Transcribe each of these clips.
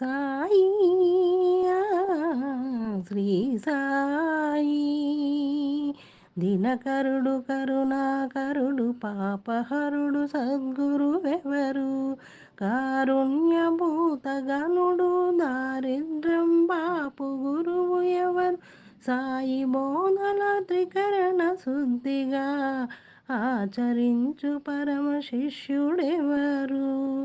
సాయి శ్రీ సాయి. దినకరుడు కరుణాకరుడు పాపహరుడు సద్గురువెవరు కారుణ్యభూతగనుడు దారిద్ర్యం బాపు గురువు ఎవరు? సాయి బోధల త్రికరణ శుద్ధిగా ఆచరించు పరమ శిష్యుడెవరు?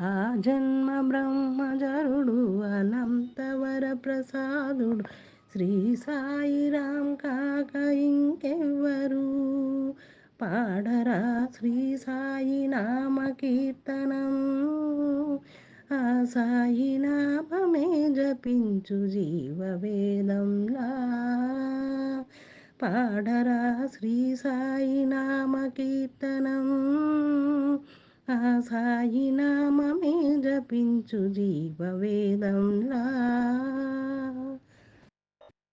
ఆ జన్మ బ్రహ్మజరుడు అనంతవర ప్రసాదుడు. శ్రీ సాయిరాం కాక ఇంకెవ్వరు? పాడరా శ్రీ సాయి నామ కీర్తనం. ఆ సాయి నామమే జపించు జీవవేదంలా. పాడరా శ్రీ సాయి నామ కీర్తనం. ఆ సాయి నామమే జపించు జీవవేదంలా.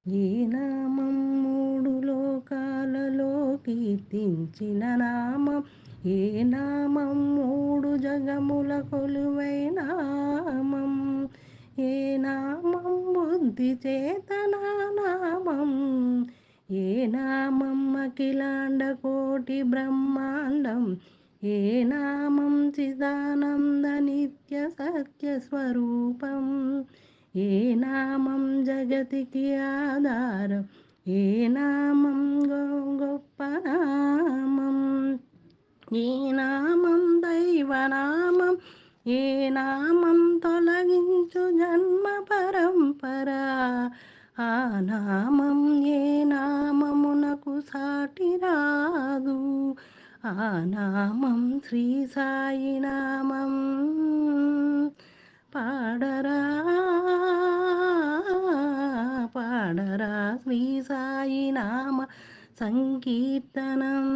ఏ నామం మూడు లోకాలలో కీర్తించిన నామం. ఏ నామం మూడు జగముల కొలువైన నామం. ఏ నామం బుద్ధి చేతన నామం. ఏ నామం అఖిలాండ కోటి బ్రహ్మాండం. ఏ నామం చిదానంద నిత్య సత్య స్వరూపం? ఏ నామం జగతికి ఆధారం? ఏ నామం గొప్ప నామం? ఏ నామం దైవనామం ఏ నామం తొలగించు జన్మ పరంపర? ఆ నామం ఏ నామమునకు సాటి రాదు? ఆ నామం శ్రీ సాయి నామం. పాడరా పాడరా శ్రీ సాయి నామ సంకీర్తనం.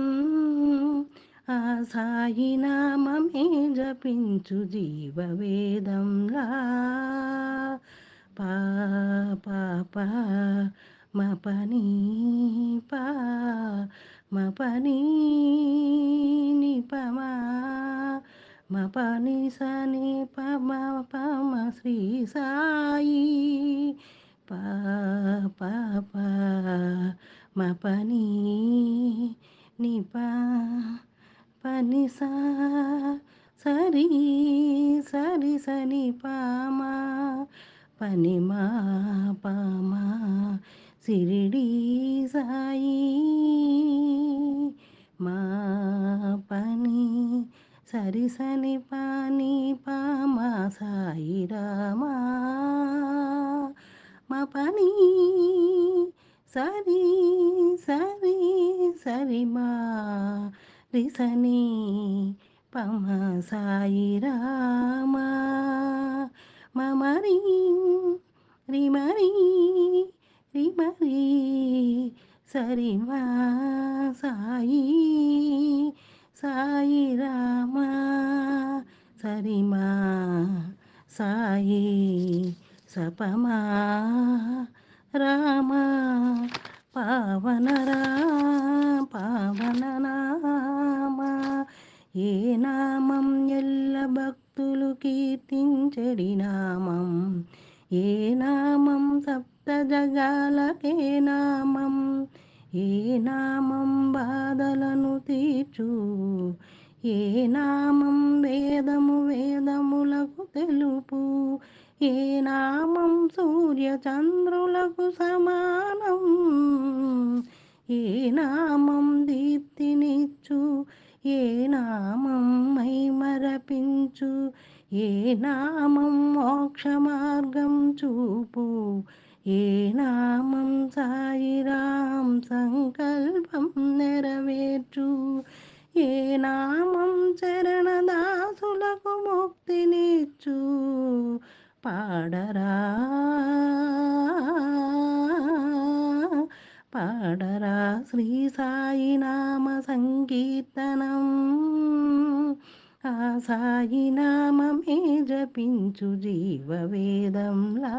ఆ సాయి నామమే జపించు జీవవేదంలా పా పా మ మపనీ పా మపని నిపమా మపని సని పమ పమ శ్రీ సాయి. పా పా పా మ పని పని సా సరి సరి సని పామా పని మా పామా సిరిడి సాయి. మా పని సరిసని పాని పామా సాయి రామా. మా పని సరి సరి సరి మా రిసని పమ సాయి రామా. మమరి రిమరి రిమరి సరివా సాయి సాయి రామా సరిమా సాయి సపమా రామ పావనరా పావన నామ. ఏ నామం ఎల్ల భక్తులు కీర్తించడి నామం. ఏ నామం సప్త జగాలకే నామం ఏ నామం బాధలను తీర్చు? ఏ నామం వేదము వేదములకు తెలుపు? ఏ నామం సూర్యచంద్రులకు సమానం? ఏ నామం దీప్తినిచ్చు? ఏ నామం మైమరపించు? ఏ నామం మోక్ష మార్గం చూపు? ఏ నామం సాయిరాం సంకల్పం నెరవేర్చు. ఏ నామం చరణదాసులకు ముక్తినిచ్చు పాడరా పాడరా శ్రీ సాయి నామ సంకీర్తనం. ఆ సాయి నామమే జపించు జీవవేదంలా.